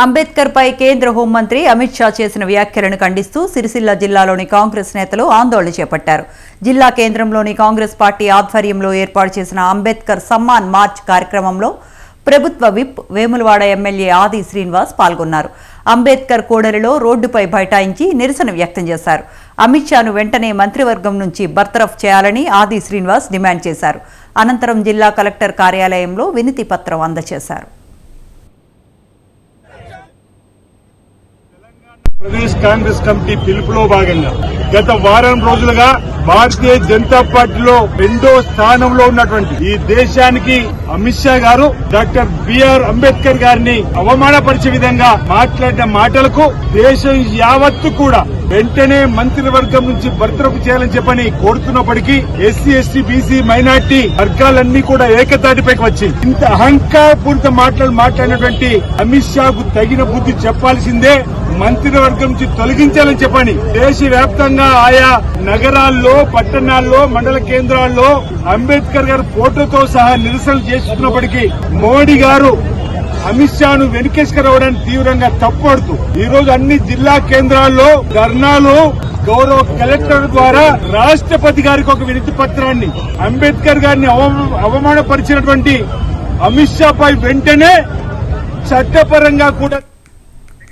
అంబేద్కర్ పై కేంద్ర హోంమంత్రి అమిత్ షా చేసిన వ్యాఖ్యలను ఖండిస్తూ సిరిసిల్ల జిల్లాలోని కాంగ్రెస్ నేతలు ఆందోళన చేపట్టారు. జిల్లా కేంద్రంలోని కాంగ్రెస్ పార్టీ ఆధ్వర్యంలో ఏర్పాటు చేసిన అంబేద్కర్ సమ్మాన్ మార్చ్ కార్యక్రమంలో ప్రభుత్వ విప్ వేములవాడ ఎమ్మెల్యే ఆది శ్రీనివాస్ పాల్గొన్నారు. అంబేద్కర్ కోడలిలో రోడ్డుపై బైఠాయించి నిరసన వ్యక్తం చేశారు. అమిత్ షాను వెంటనే మంత్రివర్గం నుంచి బర్తరఫ్ చేయాలని ఆది శ్రీనివాస్ డిమాండ్ చేశారు. అనంతరం జిల్లా కలెక్టర్ కార్యాలయంలో వినతి పత్రం అందజేశారు. ప్రదేశ్ కాంగ్రెస్ కమిటీ పిలుపులో భాగంగా గత వారం రోజులుగా భారతీయ జనతా పార్టీలో రెండో స్థానంలో ఉన్నటువంటి ఈ దేశానికి అమిత్ షా గారు డాక్టర్ బిఆర్ అంబేద్కర్ గారిని అవమానపరిచే విధంగా మాట్లాడిన మాటలకు దేశం యావత్తు కూడా వెంటనే మంత్రివర్గం నుంచి బర్తరఫ్ చేయాలని చెప్పని కోరుతున్నప్పటికీ ఎస్సీ ఎస్టీ బీసీ మైనార్టీ వర్గాలన్నీ కూడా ఏకతాటిపైకి వచ్చి ఇంత అహంకారపూరిత మాటలు మాట్లాడినటువంటి అమిత్ షాకు తగిన బుద్ధి చెప్పాల్సిందే మంత్రివర్గం నుంచి తొలగించాలని చెప్పని దేశవ్యాప్తంగా ఆయా నగరాల్లో పట్టణాల్లో మండల కేంద్రాల్లో అంబేద్కర్ గారు ఫోటోతో సహా నిరసనలు చేస్తున్నప్పటికీ మోడీ గారు అమిత్ షాను వెనుకేసుకురావడానికి తీవ్రంగా తప్పడుతూ ఈ రోజు అన్ని జిల్లా కేంద్రాల్లో ధర్నాలు గౌరవ కలెక్టర్ ద్వారా రాష్ట్రపతి గారికి ఒక వినతి పత్రాన్ని అంబేద్కర్ గారిని అవమానపరిచినటువంటి అమిత్ షా పై వెంటనే చట్టపరంగా కూడా